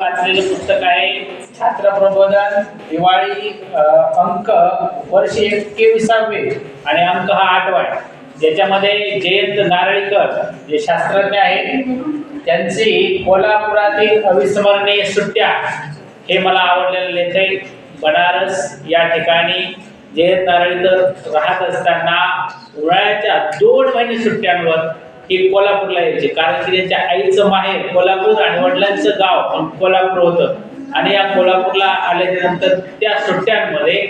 वाचलेलं पुस्तक आहे छात्र प्रबोधन दिवाळी अंक वर्ष एकविसावे आणि अंक हा आठवा आहे. ज्याच्यामध्ये जयंत नारळीकर जे शास्त्रज्ञ आहेत त्यांची कोल्हापुरातील अविस्मरणीय सुट्ट्या हे मला आवडलेलं लेख आहे बनारस या ठिकाणी जयंत नारळीकर राहत असताना उन्हाळ्याच्या दोन महिने सुट्ट्यांवर हे कोल्हापूरला यायचे. कारण की त्यांच्या आईचं माहेर कोल्हापूर आणि वडिलांचं गाव पण कोल्हापूर होतं. आणि या कोल्हापूरला आल्यानंतर त्या सुट्ट्यांमध्ये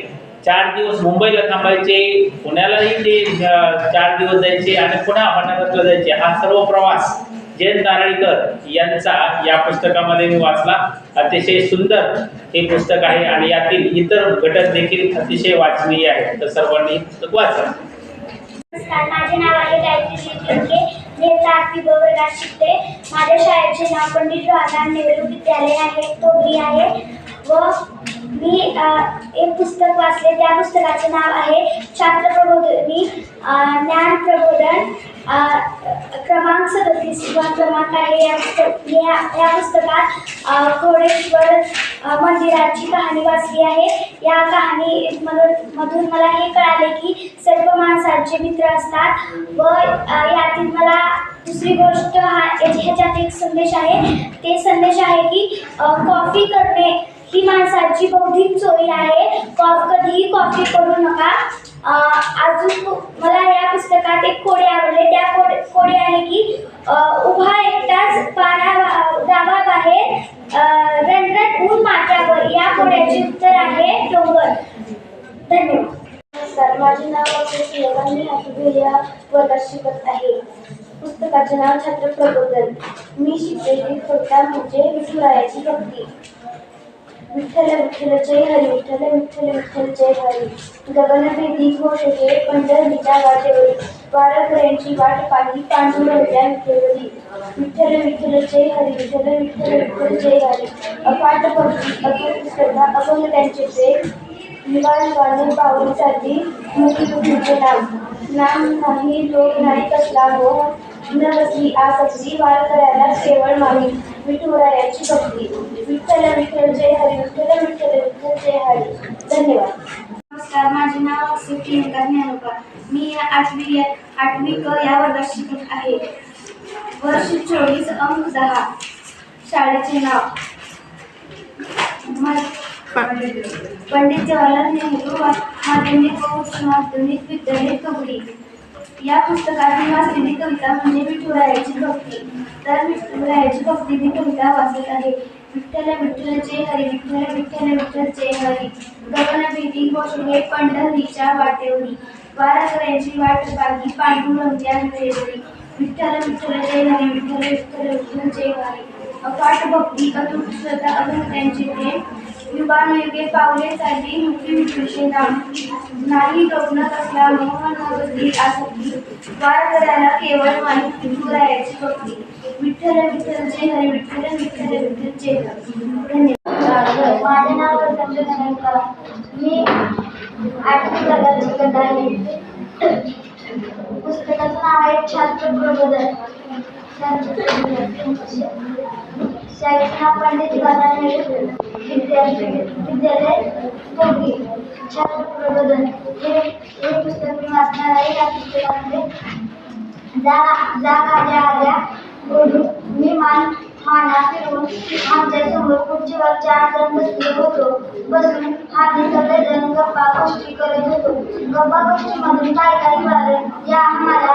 चार दिवस मुंबईला थांबायचे पुण्यालाही ते चार दिवस जायचे आणि पुन्हा बनारसला जायचे. हा सर्व प्रवास जयंत नारळीकर यांचा या पुस्तकामध्ये मी वाचला. अतिशय सुंदर हे पुस्तक आहे आणि यातील इतर घटक देखील अतिशय वाचनीय आहेत. तर सर्वांनी पुस्तक वाचा माझे नाव आहे गायत्री इयत्ता आठवी ब वर्गात शिकते माझ्या शाळेचे नाव पंडित जवाहरलाल नेहरू विद्यालय आहे. तोगरी आहे. व मी एक पुस्तक वाचले. त्या पुस्तकाचे नाव आहे छात्र प्रबोधनी ज्ञान प्रबोधन क्रमांक सदतीस वा क्रमांक आहे या पुस्तक या या पुस्तकात कोडेश्वर मंदिराची कहाणी वाचली आहे. या कहाणी मधून मधून मला हे कळाले की सर्व माणसांचे मित्र असतात. व यातील मला दुसरी गोष्ट हा याच्या- ह्याच्यात एक संदेश आहे. ते संदेश आहे की कॉफी करणे ही माणसाची बौद्धिक चोरी आहे. कॉफ कधीही कॉफी करू नका. अजून मला या पुस्तकात एक कोडे आवडले. त्या कोडे कोडे आहे की अ, उभा एकटाच पारा गावा बाहेर रणरण ऊन माथ्यावर या कोड्याचे उत्तर आहे डोंगर धन्यवाद नमस्कार माझे नाव अक्षय मी आठवी या वर्गात शिकत आहे. पुस्तकाचे नाव छात्र प्रबोधन मी शिकलेली कविता म्हणजे विठुरायाची भक्ती. विठ्ठल विठ्ठल जय हरी विठ्ठल विठ्ठल विठ्ठल जय हरी. गगन भेदी घोष पंढरीच्या वाटेवरी. वारकऱ्यांची वाट पाहिली पांडुरंगा विठ्ठलवरी. विठ्ठल विठ्ठल जय हरी विठ्ठल विठ्ठल विठ्ठल जय हरी. अपाट भक्ती अतुट श्रद्धा अभंग त्यांचे प्रेम. निवारण वाणी मुखी तुझे नाम. नाम नाही लोक नाही कसला हो. न बसली आसक्ती करायला केवळ मागणी विठुरायाची भक्ती. विठ्ठल विठ्ठल जय हरी. विठ्ठल विठ्ठल विठ्ठल जय हरी. धन्यवाद. नमस्कार माझे नाव अक्षय प्रियंका ज्ञानोबा मी आठवी या आठवी क या वर्गात शिकत आहे. वर्ष चोवीस अंक दहा. शाळेचे नाव. पंडित जवाहरलाल नेहरू माध्यमिक व उच्च माध्यमिक विद्यालय तुगडी या पुस्तकातून वाचलेली कविता म्हणजे विठुरायाची भक्ती. तर विठुरायाची भक्ती मी कविता वाचत आहे. विठ्ठल विठ्ठल जय हरी विठ्ठल विठ्ठल विठ्ठल जय हरी. गगन भीती घोषणे पंढरीच्या वाटेवरी. वारकऱ्यांची वाट बागी पांडुरंग्या वेळेवरी विठ्ठल विठ्ठल जय हरी विठ्ठल विठ्ठल विठ्ठल जय हरी. अफाट भक्ती अतुट श्रद्धा अभंग प्रेम. युगानुयुगे पावले चालली मुक्ती विठ्ठलचे नाम नाही डोकणं कसला मोह न बसली आसक्ती वारकऱ्याला केवळ माहिती विठुरायाची भक्ती विठ्ठल विठ्ठल जय हरे विठ्ठल विठ्ठल विठ्ठल जय धन्यवाद. माझे नाव वसंत धनकर मी आठवी वर्गात शिकत आहे. पुस्तकाचं नाव आहे छात्र प्रबोधन. छात्र पंडित जवाहरलाल नेहरू विद्यालय विद्यालय तोगरी छात्र प्रबोधन हे हे पुस्तक मी वाचणार आहे या पुस्तकामध्ये जाग आल्या आल्या बोलून मी मान माना फिरून आमच्यासमोर खुर्चीवर चार जण बसले होतो बसून आम्ही सगळेजण गप्पा गोष्टी करत होतो गप्पा गोष्टीमधून काय काय मिळाले या आम्हाला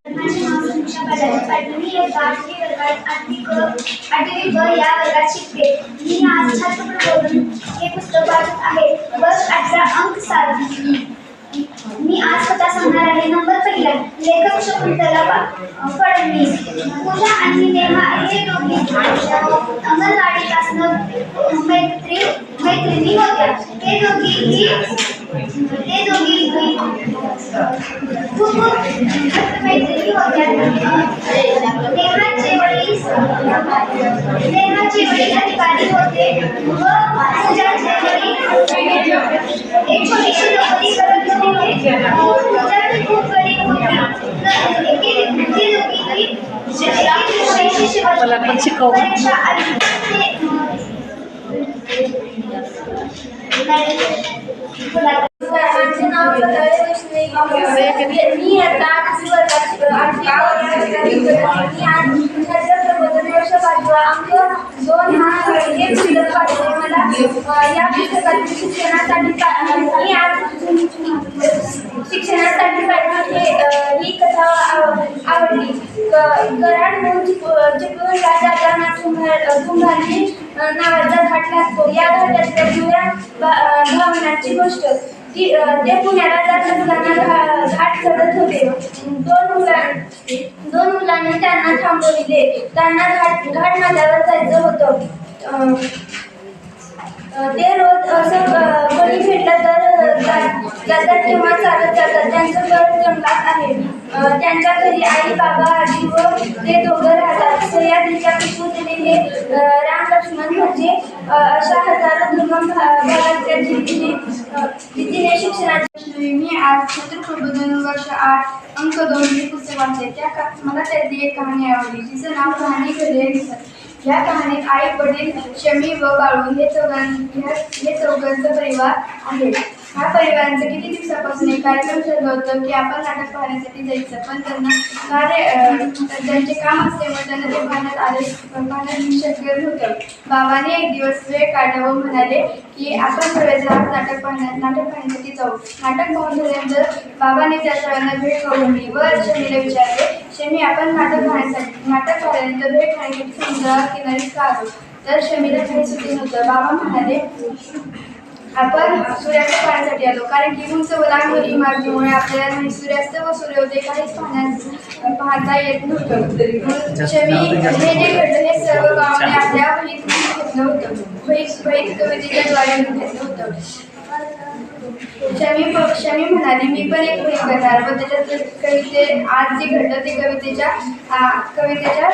मी इयत्ता आठवी वर्गात आठवी क आठवी ब या वर्गात शिकते मी आज छात्र प्रबोधन हे पुस्तक वाचत आहे वर्ष अठरा अंक सात मी आज स्वतः सांगणार आहे नंबर पहिला लेखक शकुंतला फडणवीस पूजा आणि नेहा हे दोघी अंगणवाडीत मैत्री मैत्रिणी होत्या ते दोघी ते दोघी खूप मस्त मैत्रिणी होत्या नेहाचे वडील नेहाचे वडील अधिकारी होते व पूजाचे वडील एक छोटीशी नोकरी करत होते पूजा ती खूप गरीब होती न- एके- ती दोघीही शिक्षिकेची शिक्षिका मला पण शिकव. परीक्षा आली. माझे नाव वैष्णवी मी आता आठवी वर्गात आठवी वर्गात मी आज वर्ष वाचले या पुस्तकातील शिक्षणासाठी मी आज शिक्षणासाठी पाहिजे ही कथा आव- आवडली. क- कराड म्हणून चिप- चिपळूण राजाचा कुंभारली नावाचा घाट लागतो. या घाटातल्या जुन्या भा- भावनाची गोष्ट. ती ते पुण्याला जात असताना घा- घाट चढत होते. दोन मुलां दोन मुलांनी त्यांना थांबवले. त्यांना घाट घाट माथ्यावर जायचं होतं. अ, ते रोज असं कोणी भेटलं तर जातात किंवा चालत जातात. त्यांचं घर जंगलात आहे. त्यांच्या घरी आई बाबा आजी व ते दोघं राहतात. सह्याद्रीच्या पिशूतीने हे राम लक्ष्मण म्हणजे अशा हजारो दुर्गम भागाच्या जिद्दीने जिद्दीने शिक्षणाची मी आज छत्रप्रबोधन वर्ष आठ अंक दोन हे पुस्तक वाचले. त्या का मला त्यातली एक कहाणी आवडली. तिचं नाव कहाणी घडले ह्या या कहाणीत आई वडील शमी व बाळू हे चौघां ह्या- हे चौघांचा परिवार आहे. ह्या परिवारांचं किती दिवसापासून एक कार्यक्रम ठरलं होतं की आपण नाटक पाहण्यासाठी जायचं? पण त्यांना कार्य त्यांचे काम असल्यामुळे त्यांना ते पाहण्यात आले पाहण्यात शक्य होतं. बाबाने एक दिवस वेळ काढावं म्हणाले की आपण सगळेजण नाटक पाहण्या नाटक पाहण्यासाठी जाऊ. नाटक पाहून झाल्यानंतर बाबाने त्या सगळ्यांना भेट करून व शमीला विचारले शमी आपण नाटक पाहण्यासाठी नाटक पाहिल्यानंतर भेट खाण्यासाठी समुद्रावर किनारी का आलो तर शमीला काही सुटी नव्हतं. बाबा म्हणाले आपण सूर्यास्त पाहण्यासाठी आलो. कारण की उंच व लांब इमारतीमुळे आपल्याला सूर्यास्त व सूर्योदय काहीच पाहण्यास पाहता येत नव्हतं. म्हणून शमी हे जे घडलं हे सर्व गावाने आपल्या वहीत घेतलं होतं. वहीत वहीत कवितेच्या द्वारे घेतलं होतं. शमी प- शमी म्हणाली. मी पण एक वही करणार. व त्याच्यात कविते आज जे घडलं ते कवितेच्या कवितेच्या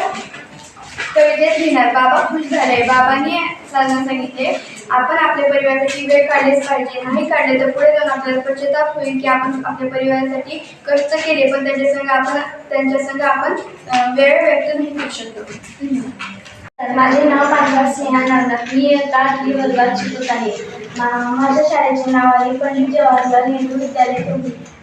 कवितेत लिहिणार बाबा खुश झाले. बाबांनी सरांना सांगितले आपण आपल्या परिवारासाठी वेळ काढलेच पाहिजे. नाही काढले तर पुढे जाऊन आपल्याला पश्चाताप होईल की आपण आपल्या परिवारासाठी कष्ट केले. पण त्यांच्या संग आपण त्यांच्या संग आपण वेळ व्यक्त नाही करू शकतो माझे नाव पांडवा सिंहा नागनाथ मी एका आठवी वर्गात शिकत आहे. माझ्या शाळेचे नाव आहे पंडित जवाहरलाल नेहरू विद्यालय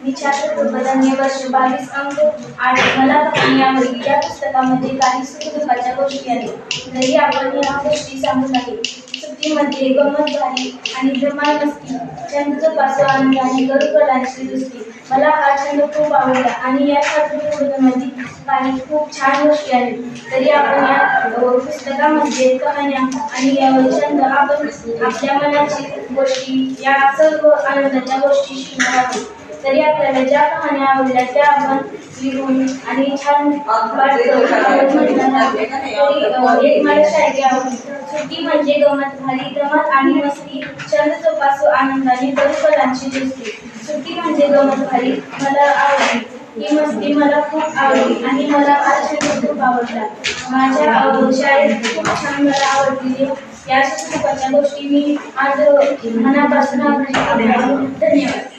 पुणे मी वर्ष बावीस अंक आठ मला कहाणी या पुस्तकामध्ये काही सुखदुःखाच्या गोष्टी आहेत. जरी आपण या गोष्टी सांगू नाही सुट्टीमध्ये गमत झाली आणि जमान नसती छंद जोपासवा आनंदाने गरुकलांची दुसरी मला हा छंद खूप आवडला आणि या छात्र प्रबोधनामध्ये काही खूप छान गोष्टी आहेत. तरी आपण या पुस्तकामध्ये कहाण्या आणि यावर छंद आपण आपल्या मनाची गोष्टी या सर्व आनंदाच्या गोष्टी शिकणार आहोत. तरी आपल्याला ज्या कहाण्या आवडल्या त्या आपण लिहून आणि छान वाटतं. एक मला शाळेची सुट्टी म्हणजे गमत भारी गमत आणि मस्ती. छंद जोपासू आनंदाने परस्परांची दुसरी सुट्टी म्हणजे गमत भारी मला आवडली. ही मस्ती मला खूप आवडली आणि मला आश्चर्य खूप आवडला माझ्या शाळेत खूप छान मला आवडलेली या सुखदुःखाच्या गोष्टी मी आज मनापासून धन्यवाद.